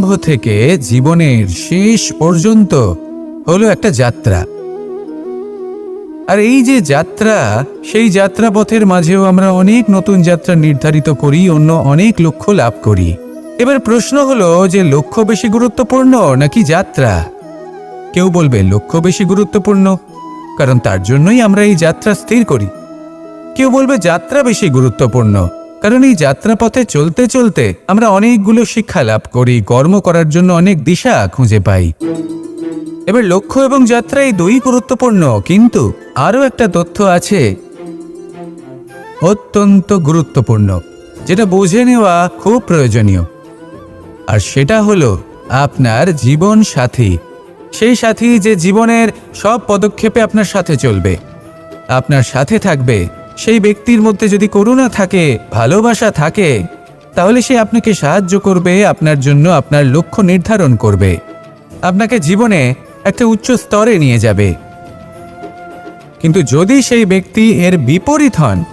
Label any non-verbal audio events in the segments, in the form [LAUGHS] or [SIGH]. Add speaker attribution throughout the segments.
Speaker 1: আরম্ভ থেকে জীবনের শেষ পর্যন্ত হলো একটা যাত্রা। আর এই যে যাত্রা, সেই যাত্রা পথের মাঝেও আমরা অনেক নতুন যাত্রা নির্ধারিত করি, অন্য অনেক লক্ষ্য লাভ করি। এবার প্রশ্ন হলো যে লক্ষ্য বেশি গুরুত্বপূর্ণ নাকি যাত্রা? কেউ বলবে লক্ষ্য বেশি গুরুত্বপূর্ণ, কারণ তার জন্যই আমরা এই যাত্রা স্থির করি। কেউ বলবে যাত্রা বেশি গুরুত্বপূর্ণ কারণ এই যাত্রাপথে চলতে চলতে আমরা অনেকগুলো শিক্ষা লাভ করি, কর্ম করার জন্য অনেক দিশা খুঁজে পাই। এবার লক্ষ্য এবং যাত্রা এই দুই গুরুত্বপূর্ণ, কিন্তু আরও একটা তথ্য আছে অত্যন্ত গুরুত্বপূর্ণ, যেটা বুঝে নেওয়া খুব প্রয়োজনীয়। আর সেটা হলো আপনার জীবন সাথী, সেই সাথী যে জীবনের সব পদক্ষেপে আপনার সাথে চলবে। আপনার সাথে থাকবে সেই ব্যক্তির মধ্যে যদি করুণা থাকে, ভালোবাসা থাকে, তাহলে সে আপনাকে সাহায্য করবে, আপনার জন্য আপনার লক্ষ্য নির্ধারণ করবে। আপনাকে জীবনে একটা উচ্চ স্তরে নিয়ে যাবে। কিন্তু যদি সেই ব্যক্তি এর বিপরীত হন,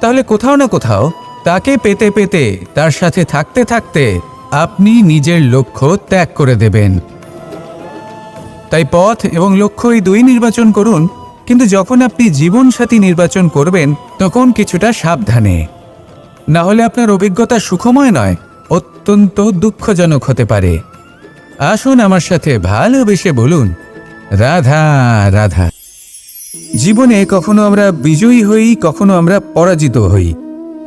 Speaker 1: তাহলে কোথাও না কোথাও তাকে পেতে পেতে, তার সাথে থাকতে থাকতে আপনি নিজের লক্ষ্য ত্যাগ করে দেবেন। তাই পথ এবং লক্ষ্য এই দুই নির্বাচন করুন। কিন্তু যখন আপনি জীবনসাথী নির্বাচন করবেন, তখন কিছুটা সাবধানে। না হলে আপনার অভিজ্ঞতা সুখময় নয়, অত্যন্ত দুঃখজনক হতে পারে। আসুন আমার সাথে ভালোবেসে বলুন, রাধা রাধা। জীবনে কখনো আমরা বিজয়ী হই, কখনো আমরা পরাজিত হই।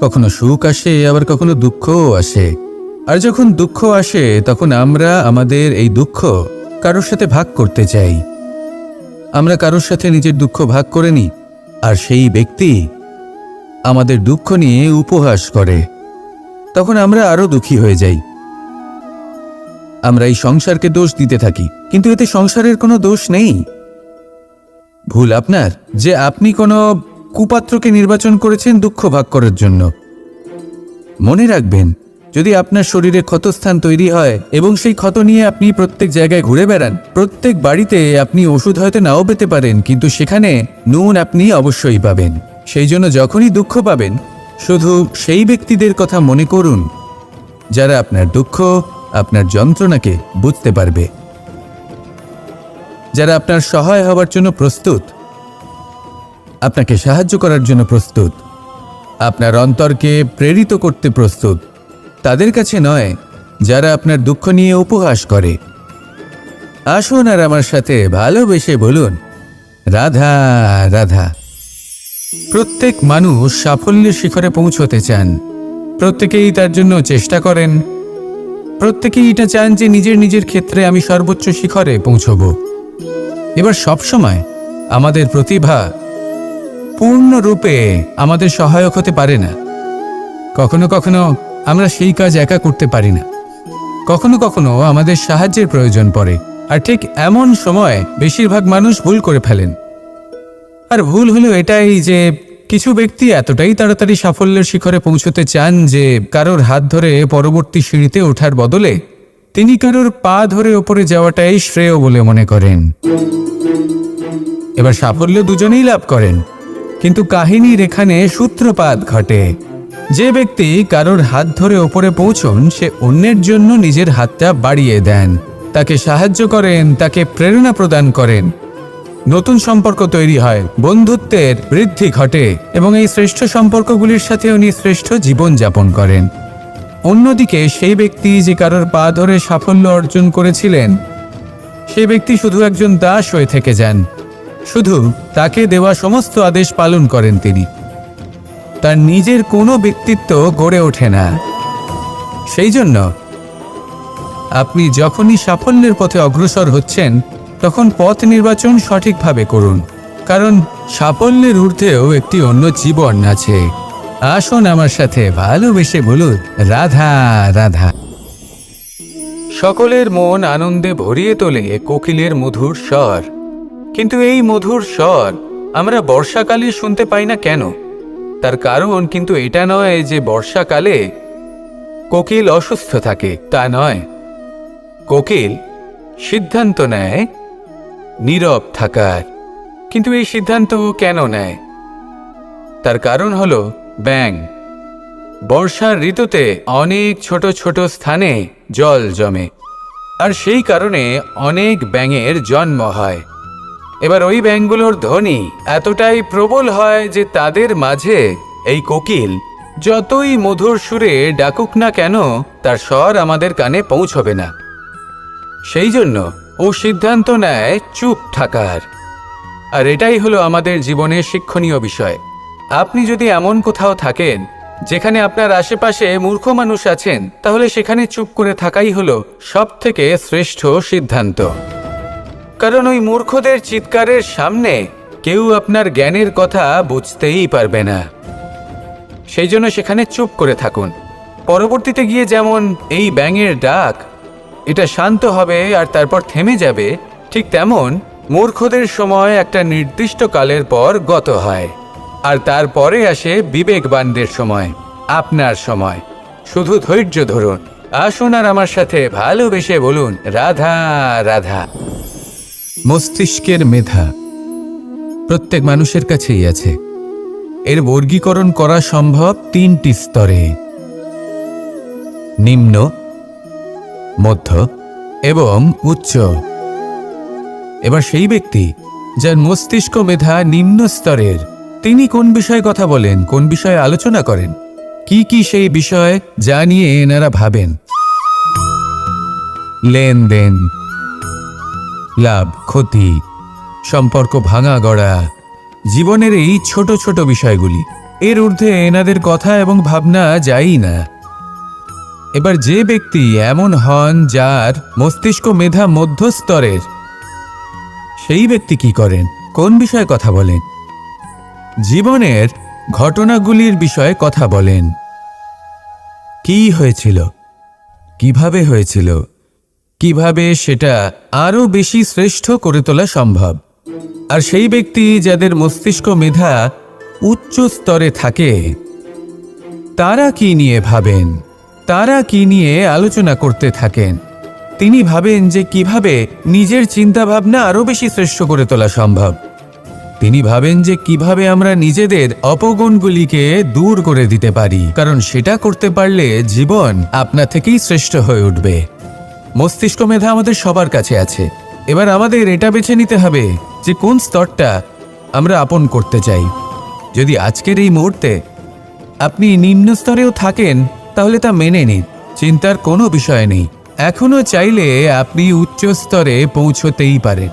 Speaker 1: কখনো সুখ আসে, আবার কখনো দুঃখও আসে। আর যখন দুঃখ আসে, তখন আমরা আমাদের এই দুঃখ কারোর সাথে ভাগ করতে চাই। আমরা কারোর সাথে নিজের দুঃখ ভাগ করে নিই, আর সেই ব্যক্তি আমাদের দুঃখ নিয়ে উপহাস করে। তখন আমরা আরও দুঃখী হয়ে যাই। আমরা এই সংসারকে দোষ দিতে থাকি, কিন্তু এতে সংসারের কোনো দোষ নেই। ভুল আপনার, যে আপনি কোনো কুপাত্রকে নির্বাচন করেছেন দুঃখ ভাগ করার জন্য। মনে রাখবেন যদি আপনার শরীরে ক্ষতস্থান তৈরি হয় এবং সেই ক্ষত নিয়ে আপনি প্রত্যেক জায়গায় ঘুরে বেড়ান, প্রত্যেক বাড়িতে আপনি ওষুধ হয়তো নাও পেতে পারেন, কিন্তু সেখানে নুন আপনি অবশ্যই পাবেন। সেই জন্য যখনই দুঃখ পাবেন, শুধু সেই ব্যক্তিদের কথা মনে করুন, যারা আপনার দুঃখ, আপনার যন্ত্রণাকে বুঝতে পারবে। যারা আপনার সহায় হবার জন্য প্রস্তুত, আপনাকে সাহায্য করার জন্য প্রস্তুত, আপনার অন্তরকে প্রেরিত করতে প্রস্তুত তাদের কাছে নয়, যারা আপনার দুঃখ নিয়ে উপহাস করে। আসুন আর আমার সাথে ভালোবেসে বলুন, রাধা রাধা। প্রত্যেক মানুষ সাফল্যের শিখরে পৌঁছতে চান। প্রত্যেকেই তার জন্য চেষ্টা করেন। প্রত্যেকেই এটা চান যে নিজের নিজের ক্ষেত্রে আমি সর্বোচ্চ শিখরে পৌঁছব। এবার সবসময় আমাদের প্রতিভা পূর্ণরূপে আমাদের সহায়ক হতে পারে না। কখনো কখনো আমরা সেই কাজ একা করতে পারি না। কখনো কখনো আমাদের সাহায্যের প্রয়োজন পড়ে, আর ঠিক এমন সময় বেশিরভাগ মানুষ ভুল করে ফেলেন। আর ভুল হলো এটাই যে কিছু ব্যক্তি এতটাই তাড়াতাড়ি সাফল্যের শিখরে পৌঁছতে চান যে কারোর হাত ধরে পরবর্তী সিঁড়িতে ওঠার বদলে তিনি কারোর পা ধরে ওপরে যাওয়াটাই শ্রেয় বলে মনে করেন। এবার সাফল্য দুজনেই লাভ করেন, কিন্তু কাহিনীর এখানে সূত্রপাত ঘটে। যে ব্যক্তি কারোর হাত ধরে ওপরে পৌঁছন, সে অন্যের জন্য নিজের হাতটা বাড়িয়ে দেন। তাকে সাহায্য করেন, তাকে প্রেরণা প্রদান করেন। নতুন সম্পর্ক তৈরি হয়, বন্ধুত্বের বৃদ্ধি ঘটে এবং এই শ্রেষ্ঠ সম্পর্কগুলির সাথে উনি শ্রেষ্ঠ জীবন যাপন করেন। অন্যদিকে সেই ব্যক্তি যে কারোর পা ধরে সাফল্য অর্জন করেছিলেন, সেই ব্যক্তি শুধু একজন দাস হয়ে থেকে যান। শুধু তাকে দেওয়া সমস্ত আদেশ পালন করেন তিনি। তার নিজের কোনো ব্যক্তিত্ব গড়ে ওঠে না। সেই জন্য আপনি যখনই সাফল্যের পথে অগ্রসর হচ্ছেন, তখন পথ নির্বাচন সঠিকভাবে করুন। কারণ সাফল্যের ঊর্ধ্বেও একটি অন্য জীবন আছে। আসুন আমার সাথে ভালোবেসে বলুন, রাধা রাধা। সকলের মন আনন্দে ভরিয়ে তোলে কোকিলের মধুর স্বর। কিন্তু এই মধুর স্বর আমরা বর্ষাকালে শুনতে পাই না কেন? তার কারণ কিন্তু এটা নয় যে বর্ষাকালে কোকিল অসুস্থ থাকে, তা নয়। কোকিল সিদ্ধান্ত নেয় নীরব থাকার। কিন্তু এই সিদ্ধান্ত কেন নেয়? তার কারণ হল ব্যাং বর্ষার ঋতুতে অনেক ছোট ছোট স্থানে জল জমে, আর সেই কারণে অনেক ব্যাঙের জন্ম হয়। এবার ওই ব্যাঙগুলোর ধ্বনি এতটাই প্রবল হয় যে তাদের মাঝে এই কোকিল যতই মধুর সুরে ডাকুক না কেন, তার স্বর আমাদের কানে পৌঁছবে না। সেই জন্য ও সিদ্ধান্ত নেয় চুপ থাকার। আর এটাই হলো আমাদের জীবনের শিক্ষণীয় বিষয়। আপনি যদি এমন কোথাও থাকেন, যেখানে আপনার আশেপাশে মূর্খ মানুষ আছেন, তাহলে সেখানে চুপ করে থাকাই হলো সব থেকে শ্রেষ্ঠ সিদ্ধান্ত। কারণ ওই মূর্খদের চিৎকারের সামনে কেউ আপনার জ্ঞানের কথা বুঝতেই পারবে না। সেই জন্য সেখানে চুপ করে থাকুন। পরবর্তীতে গিয়ে যেমন এই ব্যাঙের ডাক, এটা শান্ত হবে আর তারপর থেমে যাবে, ঠিক তেমন মূর্খদের সময় একটা নির্দিষ্ট কালের পর গত হয়, আর তারপরে আসে বিবেকবানদের সময়, আপনার সময়। শুধু ধৈর্য ধরুন। আসুন আর আমার সাথে ভালোবেসে বলুন, রাধা রাধা। মস্তিষ্কের মেধা। প্রত্যেক মানুষের কাছেই আছে। এর বর্গীকরণ করা সম্ভব তিনটি স্তরে। নিম্ন, মধ্য এবং উচ্চ। এবার সেই ব্যক্তি যার মস্তিষ্ক মেধা নিম্ন স্তরের, তিনি কোন বিষয়ে কথা বলেন, কোন বিষয়ে আলোচনা করেন, কি কি সেই বিষয় যা নিয়ে এনারা ভাবেন। লেনদেন। লাভ, ক্ষতি, সম্পর্ক ভাঙা গড়া, জীবনের এই ছোট ছোট বিষয়গুলি। এর ঊর্ধ্বে এনাদের কথা এবং ভাবনা যাই না। এবার যে ব্যক্তি এমন হন যার মস্তিষ্ক মেধা মধ্যস্তরের, সেই ব্যক্তি কি করেন? কোন বিষয়ে কথা বলেন? জীবনের ঘটনাগুলির বিষয়ে কথা বলেন। কি হয়েছিল? কীভাবে হয়েছিল? কীভাবে সেটা আরও বেশি শ্রেষ্ঠ করে তোলা সম্ভব? আর সেই ব্যক্তি যাদের মস্তিষ্ক মেধা উচ্চ স্তরে থাকে, তারা কি নিয়ে ভাবেন? তারা কি নিয়ে আলোচনা করতে থাকেন? তিনি ভাবেন যে কীভাবে নিজের চিন্তাভাবনা আরও বেশি শ্রেষ্ঠ করে তোলা সম্ভব। তিনি ভাবেন যে কীভাবে আমরা নিজেদের অপগুণগুলিকে দূর করে দিতে পারি, কারণ সেটা করতে পারলে জীবন আপনা থেকেই শ্রেষ্ঠ হয়ে উঠবে। মস্তিষ্ক মেধা আমাদের সবার কাছে আছে। এবার আমাদের এটা বেছে নিতে হবে যে কোন স্তরটা আমরা আপন করতে চাই। যদি আজকের এই মুহূর্তে আপনি নিম্ন স্তরেও থাকেন, তাহলে তা মেনে নিন, চিন্তার কোনো বিষয় নেই। এখনও চাইলে আপনি উচ্চ স্তরে পৌঁছতেই পারেন।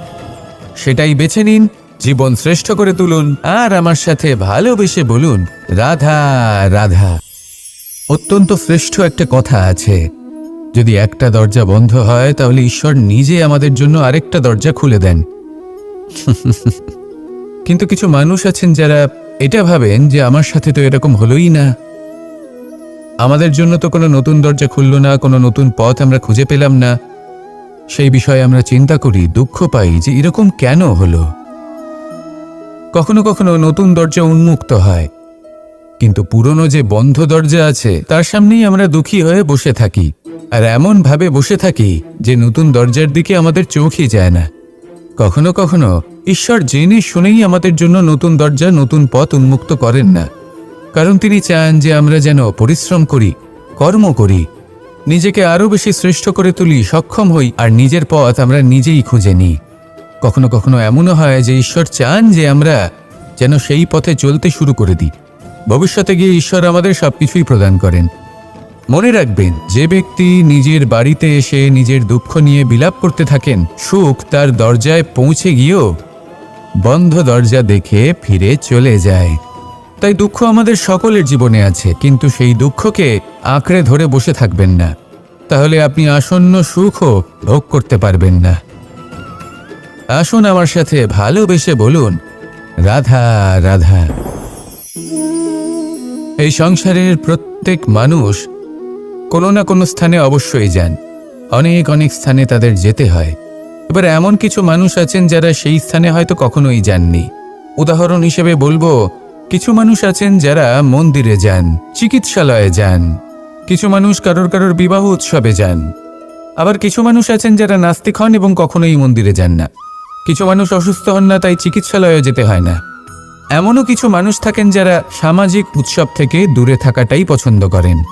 Speaker 1: সেটাই বেছে নিন, জীবন শ্রেষ্ঠ করে তুলুন, আর আমার সাথে ভালোবেসে বলুন, রাধা রাধা। অত্যন্ত শ্রেষ্ঠ একটা কথা আছে। যদি একটা দরজা বন্ধ হয়, তাহলে ঈশ্বর নিজে আমাদের জন্য আরেকটা দরজা খুলে দেন। [LAUGHS] কিন্তু কিছু মানুষ আছেন যারা এটা ভাবেন যে আমার সাথে তো এরকম হলোই না। আমাদের জন্য তো কোনো নতুন দরজা খুলল না, কোনো নতুন পথ আমরা খুঁজে পেলাম না। সেই বিষয়ে আমরা চিন্তা করি, দুঃখ পাই যে এরকম কেন হলো। কখনো কখনো নতুন দরজা উন্মুক্ত হয়, কিন্তু পুরনো যে বন্ধ দরজা আছে, তার সামনেই আমরা দুঃখী হয়ে বসে থাকি। আর এমন ভাবে বসে থাকি যে নতুন দরজার দিকে আমাদের চোখই যায় না। কখনো কখনো ঈশ্বর জেনে শুনেই আমাদের জন্য নতুন দরজা, নতুন পথ উন্মুক্ত করেন না। কারণ তিনি চান যে আমরা যেন পরিশ্রম করি, কর্ম করি, নিজেকে আরও বেশি শ্রেষ্ঠ করে তুলি, সক্ষম হই, আর নিজের পথ আমরা নিজেই খুঁজে নিই। কখনো কখনো এমনও হয় যে ঈশ্বর চান যে আমরা যেন সেই পথে চলতে শুরু করে দিই। ভবিষ্যতে গিয়ে ঈশ্বর আমাদের সবকিছুই প্রদান করেন। মনে রাখবেন, যে ব্যক্তি নিজের বাড়িতে এসে নিজের দুঃখ নিয়ে বিলাপ করতে থাকেন, সুখ তার দরজায় পৌঁছে গিয়েও বন্ধ দরজা দেখে ফিরে চলে যায়। তাই দুঃখ আমাদের সকলের জীবনে আছে, কিন্তু সেই দুঃখকে আঁকড়ে ধরে বসে থাকবেন না। তাহলে আপনি আসন্ন সুখও ভোগ করতে পারবেন না। আসুন আমার সাথে ভালোবেসে বলুন, রাধা রাধা। এই সংসারের প্রত্যেক মানুষ কোনো না কোনো স্থানে অবশ্যই যান। অনেক অনেক স্থানে তাদের যেতে হয়। এবার এমন কিছু মানুষ আছেন যারা সেই স্থানে হয়তো কখনোই যাননি। উদাহরণ হিসেবে বলব, কিছু মানুষ আছেন যারা মন্দিরে যান, চিকিৎসালয়ে যান। কিছু মানুষ কারোর কারোর বিবাহ উৎসবে যান। আবার কিছু মানুষ আছেন যারা নাস্তিক হন এবং কখনোই মন্দিরে যান না। কিছু মানুষ অসুস্থ হন না, তাই চিকিৎসালয়ে যেতে হয় না। এমনও কিছু মানুষ থাকেন যারা সামাজিক উৎসব থেকে দূরে থাকাটাই পছন্দ করেন।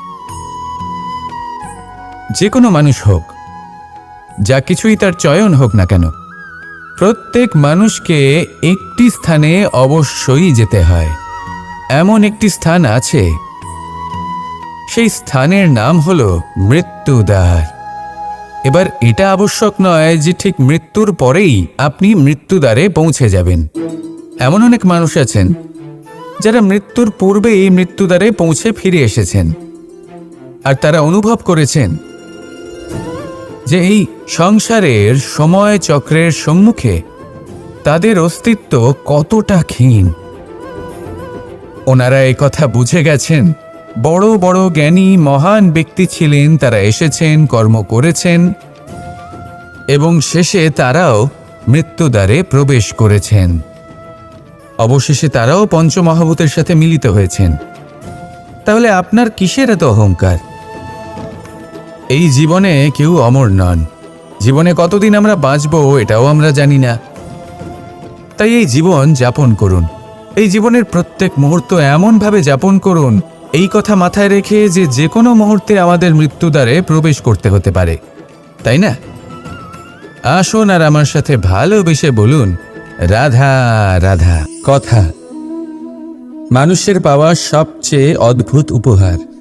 Speaker 1: যে কোনো মানুষ হোক, যা কিছুই তার চয়ন হোক না কেন, প্রত্যেক মানুষকে একটি স্থানে অবশ্যই যেতে হয়। এমন একটি স্থান আছে, সেই স্থানের নাম হল মৃত্যুদ্বার। এবার এটা আবশ্যক নয় যে ঠিক মৃত্যুর পরেই আপনি মৃত্যুদ্বারে পৌঁছে যাবেন। এমন অনেক মানুষ আছেন, যারা মৃত্যুর পূর্বেই মৃত্যুদ্বারে পৌঁছে ফিরে এসেছেন, আর তারা অনুভব করেছেন যে এই সংসারের সময় চক্রের সম্মুখে তাদের অস্তিত্ব কতটা ক্ষীণ। ওনারা কথা বুঝে গেছেন। বড় বড় জ্ঞানী, মহান ব্যক্তি ছিলেন, তারা এসেছেন, কর্ম করেছেন, এবং শেষে তারাও মৃত্যুদ্বারে প্রবেশ করেছেন। অবশেষে তারাও পঞ্চমহাভূতের সাথে মিলিত হয়েছেন। তাহলে আপনার কিসের এত অহংকার? এই জীবনে কেউ অমর নন। জীবনে কতদিন আমরা বাঁচব এটাও আমরা জানি না। তাই এই জীবন যাপন করুন। এই জীবনের প্রত্যেক মুহূর্ত এমনভাবে যাপন করুন, এই কথা মাথায় রেখে যে যে কোনো মুহূর্তে আমাদের মৃত্যুদ্বারে প্রবেশ করতে হতে পারে। তাই না? আসুন আর আমার সাথে ভালোবেসে বলুন, রাধা রাধা। কথা। মানুষের পাওয়া সবচেয়ে অদ্ভুত উপহার।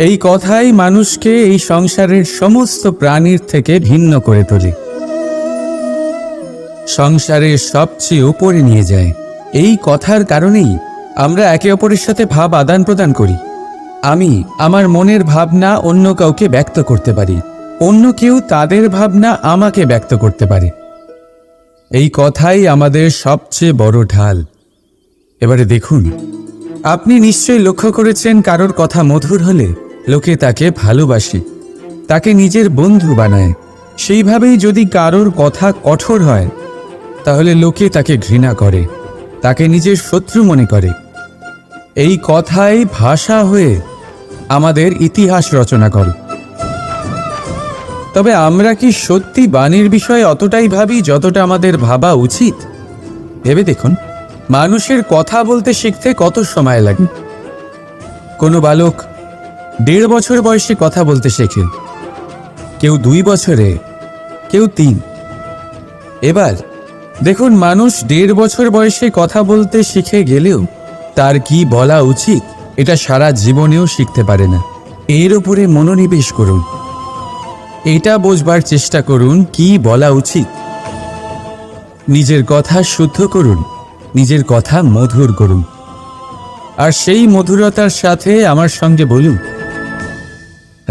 Speaker 1: এই কথাই মানুষকে এই সংসারের সমস্ত প্রাণীর থেকে ভিন্ন করে তোলে। সংসারের সবচেয়ে উপরে নিয়ে যায়। এই কথার কারণেই আমরা একে অপরের সাথে ভাব আদান প্রদান করি। আমি আমার মনের ভাবনা অন্য কাউকে ব্যক্ত করতে পারি। অন্য কেউ তাদের ভাবনা আমাকে ব্যক্ত করতে পারে। এই কথাই আমাদের সবচেয়ে বড় ঢাল। এবারে দেখুন, আপনি নিশ্চয়ই লক্ষ্য করেছেন কারোর কথা মধুর হলে লোকে তাকে ভালোবাসে, তাকে নিজের বন্ধু বানায়। সেইভাবেই যদি কারোর কথা কঠোর হয়, তাহলে লোকে তাকে ঘৃণা করে, তাকে নিজের শত্রু মনে করে। এই কথাই ভাষা হয়ে আমাদের ইতিহাস রচনা করে। তবে আমরা কি সত্যি বাণীর বিষয়ে অতটাই ভাবি যতটা আমাদের ভাবা উচিত? ভেবে দেখুন, মানুষের কথা বলতে শিখতে কত সময় লাগে? কোনো বালক দেড় বছর বয়সে কথা বলতে শেখে। কেউ দুই বছরে, কেউ তিন। এবার দেখুন মানুষ দেড় বছর বয়সে কথা বলতে শিখে গেলেও তার কি বলা উচিত এটা সারা জীবনেও শিখতে পারে না। এর উপরে মনোনিবেশ করুন। এটা বোঝবার চেষ্টা করুন কি বলা উচিত। নিজের কথা শুদ্ধ করুন, নিজের কথা মধুর করুন। আর সেই মধুরতার সাথে আমার সঙ্গে বলুন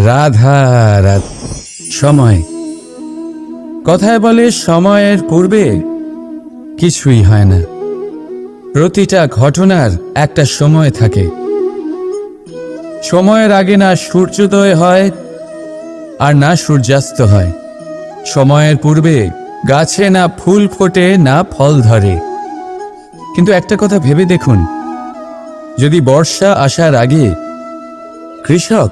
Speaker 1: রাধা সময়। কথায় বলে সময়ের পূর্বে কিছুই হয় না। প্রতিটা ঘটনার একটা সময় থাকে। সময়ের আগে না সূর্যোদয় হয়, আর না সূর্যাস্ত হয়। সময়ের পূর্বে গাছে না ফুল ফোটে, না ফল ধরে। কিন্তু একটা কথা ভেবে দেখুন, যদি বর্ষা আসার আগে কৃষক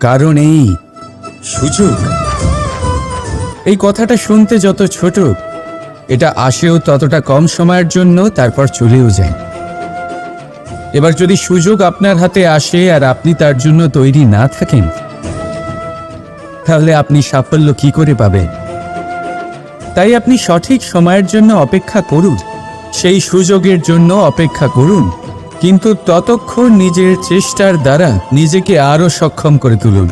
Speaker 1: কারণ এই সুযোগ। এই কথাটা শুনতে যত ছোট এটা আসেও ততটা কম সময়ের জন্য তারপর চলেও যায়। এবার যদি সুযোগ আপনার হাতে আসে আর আপনি তার জন্য তৈরি না থাকেন তাহলে আপনি সাফল্য কি করে পাবেন? তাই আপনি সঠিক সময়ের জন্য অপেক্ষা করুন সেই সুযোগের জন্য অপেক্ষা করুন। কিন্তু ততক্ষণ নিজের চেষ্টার দ্বারা নিজেকে আরও সক্ষম করে তুলুন।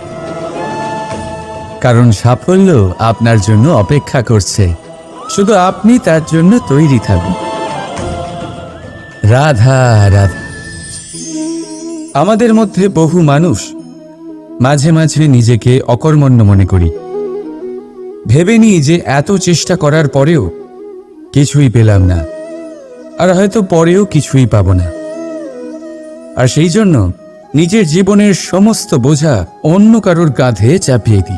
Speaker 1: কারণ সাফল্য আপনার জন্য অপেক্ষা করছে। শুধু আপনি তার জন্য তৈরি থাকুন। রাধা রাধা। আমাদের মধ্যে বহু মানুষ মাঝে মাঝে নিজেকে অকর্মণ্য মনে করি। ভেবে নিই যে এত চেষ্টা করার পরেও কিছুই পেলাম না। আর হয়তো পরেও কিছুই পাব না। আর সেই জন্য নিজের জীবনের সমস্ত বোঝা অন্য কারোর কাঁধে চাপিয়ে দিই।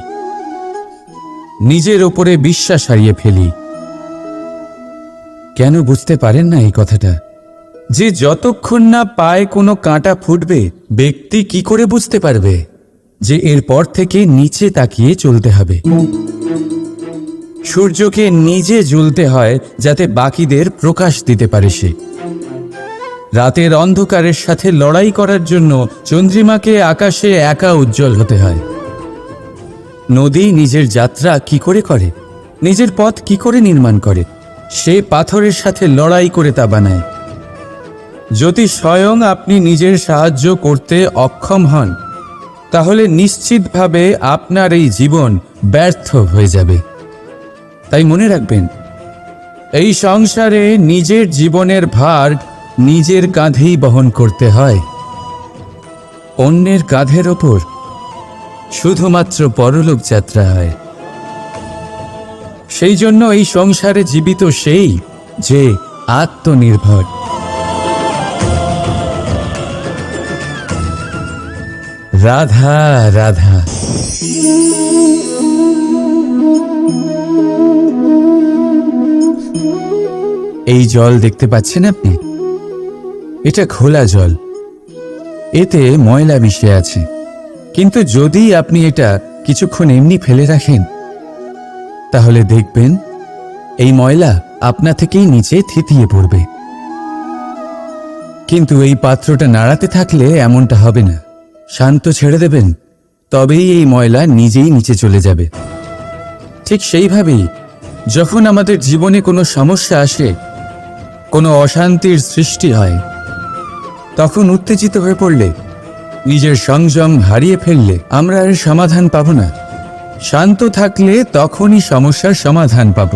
Speaker 1: নিজের ওপরে বিশ্বাস হারিয়ে ফেলি। কেন বুঝতে পারেন না এই কথাটা? যে যতক্ষণ না পায়ে কোনো কাঁটা ফুটবে, ব্যক্তি কি করে বুঝতে পারবে যে এরপর থেকে নিচে তাকিয়ে চলতে হবে? সূর্যকে নিজে জ্বলতে হয় যাতে বাকিদের প্রকাশ দিতে পারে সে। রাতের অন্ধকারের সাথে লড়াই করার জন্য চন্দ্রিমাকে আকাশে একা উজ্জ্বল হতে হয়। নদী নিজের যাত্রা কি করে করে? নিজের পথ কি করে নির্মাণ করে? সে পাথরের সাথে লড়াই করে তা বানায়। যদি স্বয়ং আপনি নিজের সাহায্য করতে অক্ষম হন, তাহলে নিশ্চিতভাবে আপনার এই জীবন ব্যর্থ হয়ে যাবে। তাই মনে রাখবেন, এই সংসারে নিজের জীবনের ভার নিজের কাঁধেই বহন করতে হয়। অন্যের কাঁধের ওপর শুধুমাত্র পরলোক যাত্রা হয়। সেই জন্য এই সংসারে জীবিত সেই যে আত্মনির্ভর। রাধা রাধা। এই জল দেখতে পাচ্ছেন আপনি? এটা খোলা জল। এতে ময়লা মিশে আছে। কিন্তু যদি আপনি এটা কিছুক্ষণ এমনি ফেলে রাখেন, তাহলে দেখবেন এই ময়লা আপনা থেকেই নিচে থিতিয়ে পড়বে। কিন্তু এই পাত্রটা নাড়াতে থাকলে এমনটা হবে না। শান্ত ছেড়ে দেবেন, তবেই এই ময়লা নিজেই নিচে চলে যাবে। ঠিক সেইভাবেই যখন আমাদের জীবনে কোনো সমস্যা আসে, কোনো অশান্তির সৃষ্টি হয় তখন উত্তেজিত হয়ে পড়লে, নিজের সংযম হারিয়ে ফেললে আমরা এর সমাধান পাব না। শান্ত থাকলে তখনই সমস্যার সমাধান পাব।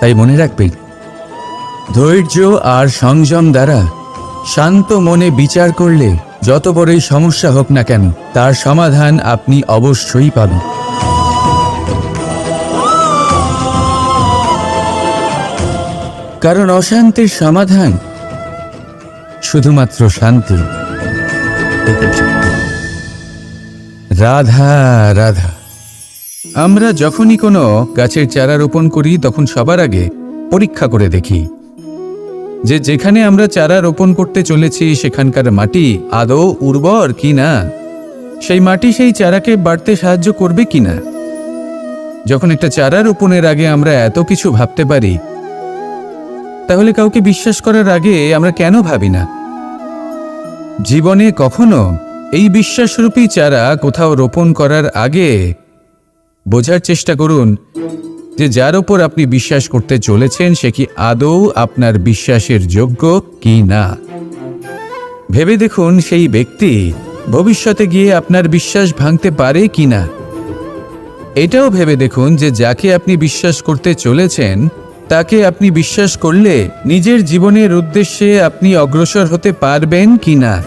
Speaker 1: তাই মনে রাখবেন, ধৈর্য আর সংযম দ্বারা শান্ত মনে বিচার করলে যত বড়ই সমস্যা হোক না কেন, তার সমাধান আপনি অবশ্যই পাবেন। কারণ অশান্তির সমাধান শুধুমাত্র শান্তি। রাধা রাধা। আমরা যখনই কোনো গাছের চারা রোপণ করি, তখন সবার আগে পরীক্ষা করে দেখি যে যেখানে আমরা চারা রোপণ করতে চলেছি, সেখানকার মাটি আদৌ উর্বর কি না সেই মাটি সেই চারাকে বাড়তে সাহায্য করবে কি না যখন একটা চারা রোপণের আগে আমরা এত কিছু ভাবতে পারি তাহলে কাউকে বিশ্বাস করার আগে আমরা কেন ভাবি না? জীবনে কখনো এই বিশ্বাসরূপী চারা কোথাও রোপণ করার আগে বোঝার চেষ্টা করুন যে যার ওপর আপনি বিশ্বাস করতে চলেছেন, সে কি আদৌ আপনার বিশ্বাসের যোগ্য কি না? ভেবে দেখুন সেই ব্যক্তি ভবিষ্যতে গিয়ে আপনার বিশ্বাস ভাঙতে পারে কি না? এটাও ভেবে দেখুন যে যাকে আপনি বিশ্বাস করতে চলেছেন তাকে আপনি বিশ্বাস করলে নিজের জীবনের উদ্দেশ্যে আপনি অগ্রসর হতে পারবেন কি না?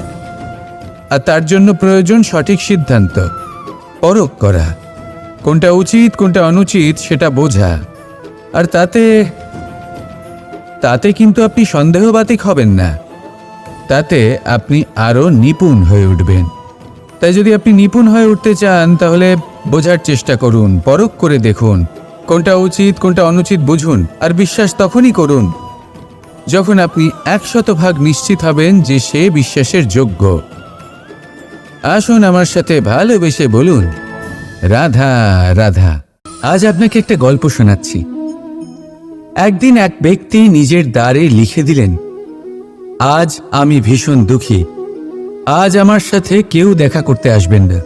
Speaker 1: আর তার জন্য প্রয়োজন সঠিক সিদ্ধান্ত। পরখ করা। কোনটা উচিত, কোনটা অনুচিত সেটা বোঝা। আর তাতে তাতে কিন্তু আপনি সন্দেহবাতিক হবেন না। তাতে আপনি আরও নিপুণ হয়ে উঠবেন। তাই যদি আপনি নিপুণ হয়ে উঠতে চান, তাহলে বোঝার চেষ্টা করুন, পরখ করে দেখুন। কোনটা উচিত, কোনটা অনুচিত বুঝুন আর বিশ্বাস তখনই করুন যখন আপনি একশত ভাগ নিশ্চিত হবেন যে সে বিশ্বাসের যোগ্য। আসুন আমার সাথে ভালোবেসে বলুন, রাধা রাধা, আজ আপনাকে একটা গল্প শোনাচ্ছি। একদিন এক ব্যক্তি নিজের দ্বারে লিখে দিলেন, আজ আমি ভীষণ দুঃখী, আজ আমার সাথে কেউ দেখা করতে আসবেন না।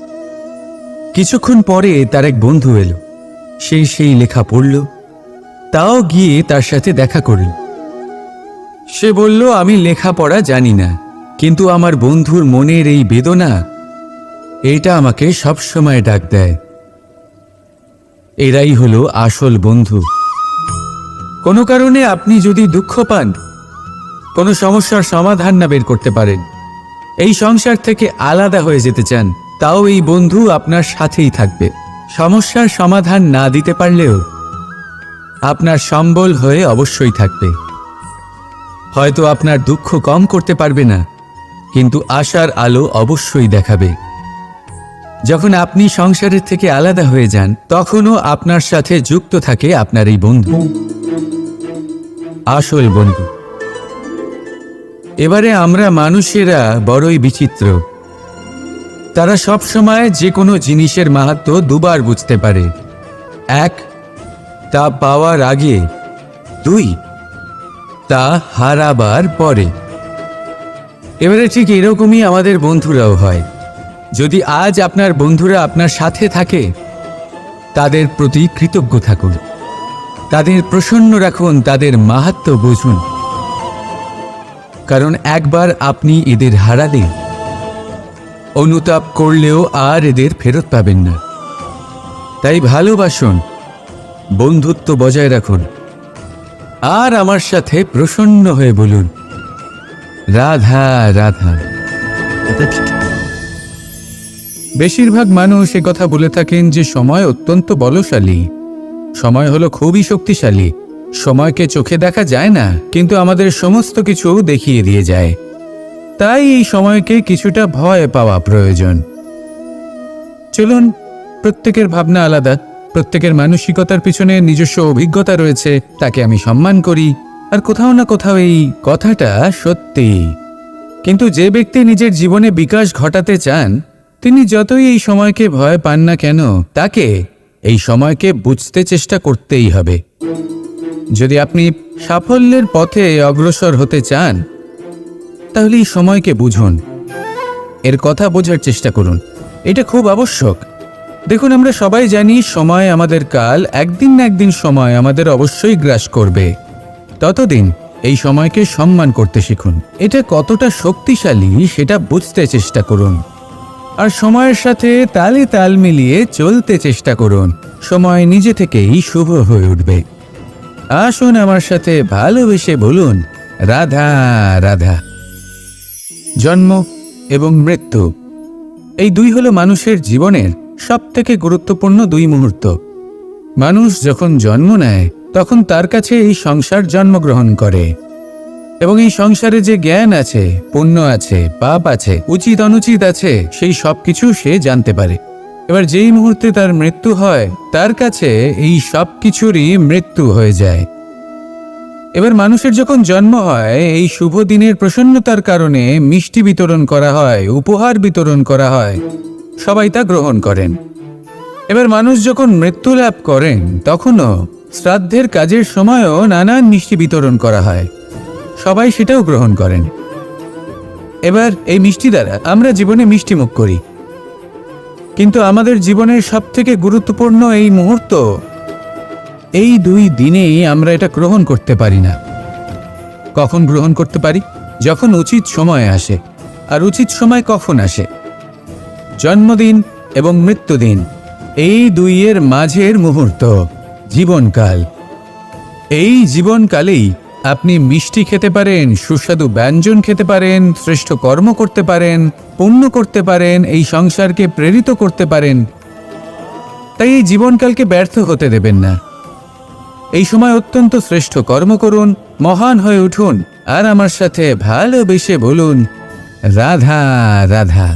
Speaker 1: কিছুক্ষণ পরে তার এক বন্ধু এলো। সে সেই লেখা পড়ল। তাও গিয়ে তার সাথে দেখা করল। সে বলল, আমি লেখাপড়া জানি না, কিন্তু আমার বন্ধুর মনের এই বেদনা, এটা আমাকে সবসময় ডাক দেয়। এরাই হলো আসল বন্ধু। কোনো কারণে আপনি যদি দুঃখ পান, কোনো সমস্যার সমাধান না বের করতে পারেন। এই সংসার থেকে আলাদা হয়ে যেতে চান, তাও এই বন্ধু আপনার সাথেই থাকবে। সমস্যার সমাধান না দিতে পারলেও আপনার সম্বল হয়ে অবশ্যই থাকবে। হয়তো আপনার দুঃখ কম করতে পারবে না, কিন্তু আশার আলো অবশ্যই দেখাবে। যখন আপনি সংসারের থেকে আলাদা হয়ে যান, তখনও আপনার সাথে যুক্ত থাকে আপনার এই বন্ধু। আসল বন্ধু। এবারে আমরা মানুষেরা বড়ই বিচিত্র। তারা সব সময় যে কোনো জিনিসের মাহাত্ম দুবার বুঝতে পারে। এক, তা পাওয়ার আগে। দুই, তা হারাবার পরে। এবারে ঠিক এরকমই আমাদের বন্ধুরাও হয়। যদি আজ আপনার বন্ধুরা আপনার সাথে থাকে, তাদের প্রতি কৃতজ্ঞ থাকুন। তাদের প্রসন্ন রাখুন, তাদের মাহাত্ম বুঝুন। কারণ একবার আপনি এদের হারালে অনুতাপ করলেও আর এদের ফেরত পাবেন না। তাই ভালোবাসুন, বন্ধুত্ব বজায় রাখুন, আর আমার সাথে প্রসন্ন হয়ে বলুন, রাধা রাধা। বেশিরভাগ মানুষ এ কথা বলে থাকেন যে সময় অত্যন্ত বলশালী। সময় হলো খুবই শক্তিশালী। সময়কে চোখে দেখা যায় না, কিন্তু আমাদের সমস্ত কিছু দেখিয়ে দিয়ে যায়। তাই এই সময়কে কিছুটা ভয় পাওয়া প্রয়োজন। চলুন, প্রত্যেকের ভাবনা আলাদা। প্রত্যেকের মানসিকতার পিছনে নিজস্ব অভিজ্ঞতা রয়েছে, তাকে আমি সম্মান করি। আর কোথাও না কোথাও এই কথাটা সত্যি। কিন্তু যে ব্যক্তি নিজের জীবনে বিকাশ ঘটাতে চান, তিনি যতই এই সময়কে ভয় পান না কেন, তাকে এই সময়কে বুঝতে চেষ্টা করতেই হবে। যদি আপনি সাফল্যের পথে অগ্রসর হতে চান তাহলে এই সময়কে বুঝুন। এর কথা বোঝার চেষ্টা করুন। এটা খুব আবশ্যক। দেখুন, আমরা সবাই জানি সময় আমাদের কাল, একদিন না একদিন সময় আমাদের অবশ্যই গ্রাস করবে। ততদিন এই সময়কে সম্মান করতে শিখুন। এটা কতটা শক্তিশালী সেটা বুঝতে চেষ্টা করুন। আর সময়ের সাথে তালে তাল মিলিয়ে চলতে চেষ্টা করুন। সময় নিজে থেকেই শুভ হয়ে উঠবে। আসুন আমার সাথে ভালোবেসে বলুন, রাধা রাধা। জন্ম এবং মৃত্যু। এই দুই হলো মানুষের জীবনের সবথেকে গুরুত্বপূর্ণ দুই মুহূর্ত। মানুষ যখন জন্ম নেয়, তখন তার কাছে এই সংসার জন্মগ্রহণ করে। এবং এই সংসারে যে জ্ঞান আছে, পুণ্য আছে, পাপ আছে, উচিত অনুচিত আছে, সেই সব কিছু সে জানতে পারে। এবার যেই মুহূর্তে তার মৃত্যু হয়, তার কাছে এই সব কিছুরই মৃত্যু হয়ে যায়। এবার মানুষের যখন জন্ম হয়, এই শুভ দিনের প্রসন্নতার কারণে মিষ্টি বিতরণ করা হয়, উপহার বিতরণ করা হয়। সবাই তা গ্রহণ করেন। এবার মানুষ যখন মৃত্যু লাভ করেন, তখনও শ্রাদ্ধের কাজের সময়ও নানান মিষ্টি বিতরণ করা হয়। সবাই সেটাও গ্রহণ করেন। এবার এই মিষ্টি দ্বারা আমরা জীবনে মিষ্টি মুখ করি। কিন্তু আমাদের জীবনের সব থেকে গুরুত্বপূর্ণ এই মুহূর্ত এই দুই দিনেই আমরা এটা গ্রহণ করতে পারি না। কখন গ্রহণ করতে পারি? যখন উচিত সময় আসে। আর উচিত সময় কখন আসে? জন্মদিন এবং মৃত্যুদিন, এই দুইয়ের মাঝের মুহূর্ত, জীবনকাল। এই জীবনকালেই আপনি মিষ্টি খেতে পারেন, সুস্বাদু ব্যঞ্জন খেতে পারেন, শ্রেষ্ঠ কর্ম করতে পারেন, পুণ্য করতে পারেন, এই সংসারকে প্রেরিত করতে পারেন। তাই এই জীবনকালকে ব্যর্থ হতে দেবেন না। এই সময় অত্যন্ত শ্রেষ্ঠ কর্ম করুন, মহান হয়ে উঠুন, আর আমার সাথে ভালোবেসে বলুন, রাধা রাধা।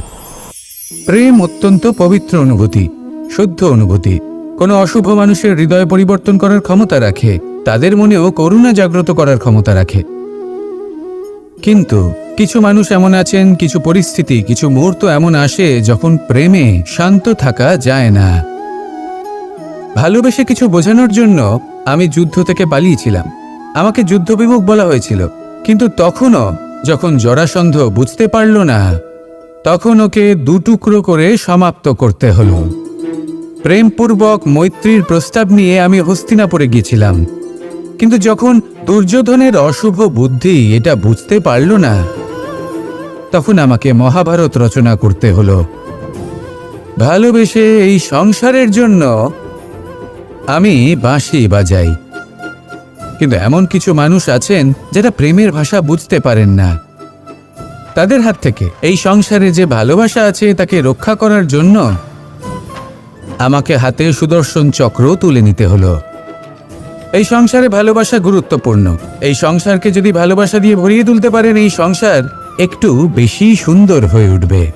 Speaker 1: প্রেম অত্যন্ত পবিত্র অনুভূতি, শুদ্ধ অনুভূতি। কোনো অশুভ মানুষের হৃদয় পরিবর্তন করার ক্ষমতা রাখে, তাদের মনেও করুণা জাগ্রত করার ক্ষমতা রাখে। কিন্তু কিছু মানুষ এমন আছেন, কিছু পরিস্থিতি, কিছু মুহূর্ত এমন আসে যখন প্রেমে শান্ত থাকা যায় না। ভালোবেসে কিছু বোঝানোর জন্য আমি যুদ্ধ থেকে পালিয়েছিলাম। আমাকে যুদ্ধবিমুখ বলা হয়েছিল। কিন্তু তখনও যখন জরাসন্ধ বুঝতে পারল না, তখন ওকে দুটুকরো করে সমাপ্ত করতে হলো। প্রেমপূর্বক মৈত্রীর প্রস্তাব নিয়ে আমি হস্তিনাপুরে গিয়েছিলাম। কিন্তু যখন দুর্যোধনের অশুভ বুদ্ধি এটা বুঝতে পারল না, তখন আমাকে মহাভারত রচনা করতে হলো। ভালোবেসে এই সংসারের জন্য আমি বাঁশি বাজাই। কিন্তু এমন কিছু মানুষ আছেন যারা প্রেমের ভাষা বুঝতে পারেন না। তাদের হাত থেকে এই সংসারে যে ভালোবাসা আছে তাকে রক্ষা করার জন্য আমাকে হাতে সুদর্শন চক্র তুলে নিতে হলো। এই সংসারে ভালোবাসা গুরুত্বপূর্ণ। এই সংসারকে যদি ভালোবাসা দিয়ে ভরিয়ে তুলতে পারেন, এই সংসার একটু বেশি সুন্দর হয়ে উঠবে।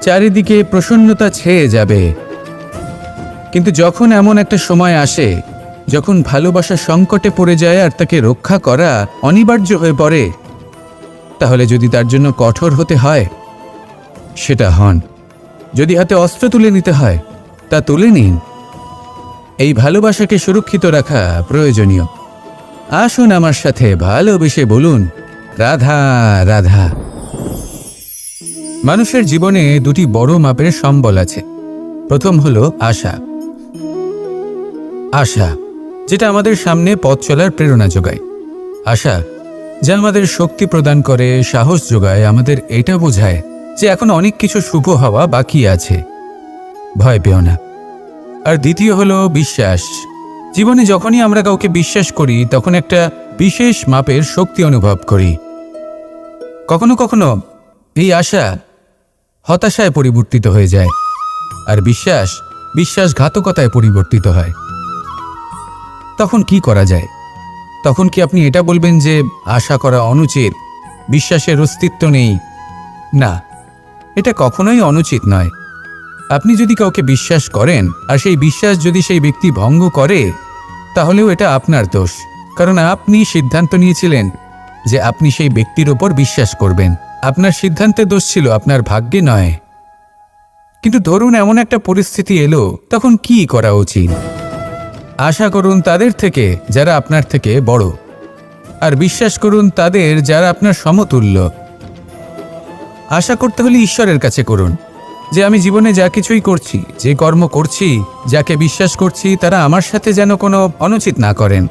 Speaker 1: চারিদিকে প্রসন্নতা ছেয়ে যাবে। কিন্তু যখন এমন একটা সময় আসে, যখন ভালোবাসা সংকটে পড়ে যায় আর তাকে রক্ষা করা অনিবার্য হয়ে পড়ে, তাহলে যদি তার জন্য কঠোর হতে হয়, সেটা হন। যদি হাতে অস্ত্র তুলে নিতে হয়, তা তুলে নিন। এই ভালোবাসাকে সুরক্ষিত রাখা প্রয়োজনীয়। আসুন আমার সাথে ভালোবেসে বলুন, রাধা রাধা। মানুষের জীবনে দুটি বড় মাপের সম্বল আছে। প্রথম হলো আশা। আশা, যেটা আমাদের সামনে পথ চলার প্রেরণা যোগায়। আশা, যা আমাদের শক্তি প্রদান করে, সাহস যোগায়, আমাদের এটা বোঝায় যে এখন অনেক কিছু শুভ হওয়া বাকি আছে। ভয় পেও না। আর দ্বিতীয় হলো বিশ্বাস। জীবনে যখনই আমরা কাউকে বিশ্বাস করি, তখন একটা বিশেষ মাপের শক্তি অনুভব করি। কখনো কখনো এই আশা হতাশায় পরিবর্তিত হয়ে যায়। আর বিশ্বাস, বিশ্বাসঘাতকতায় পরিবর্তিত হয়। তখন কি করা যায়? তখন কি আপনি এটা বলবেন যে আশা করা অনুচিত? বিশ্বাসের অস্তিত্ব নেই? না, এটা কখনোই অনুচিত নয়। আপনি যদি কাউকে বিশ্বাস করেন, আর সেই বিশ্বাস যদি সেই ব্যক্তি ভঙ্গ করে, তাহলেও এটা আপনার দোষ। কারণ আপনি সিদ্ধান্ত নিয়েছিলেন যে আপনি সেই ব্যক্তির ওপর বিশ্বাস করবেন। আপনার সিদ্ধান্তের দোষ ছিল, আপনার ভাগ্যে নয়। কিন্তু ধরুন এমন একটা পরিস্থিতি এলো, তখন কি করা উচিত? আশা করুন তাদের থেকে যারা আপনার থেকে বড়। আর বিশ্বাস করুন তাদের যারা আপনার সমতুল্য। আশা করতে হলে ঈশ্বরের কাছে করুন। যে আমি জীবনে যা কিছুই করছি, যে কর্ম করছি, যাকে বিশ্বাস করছি, তারা আমার সাথে যেন কোনো অনুচিত না করেন।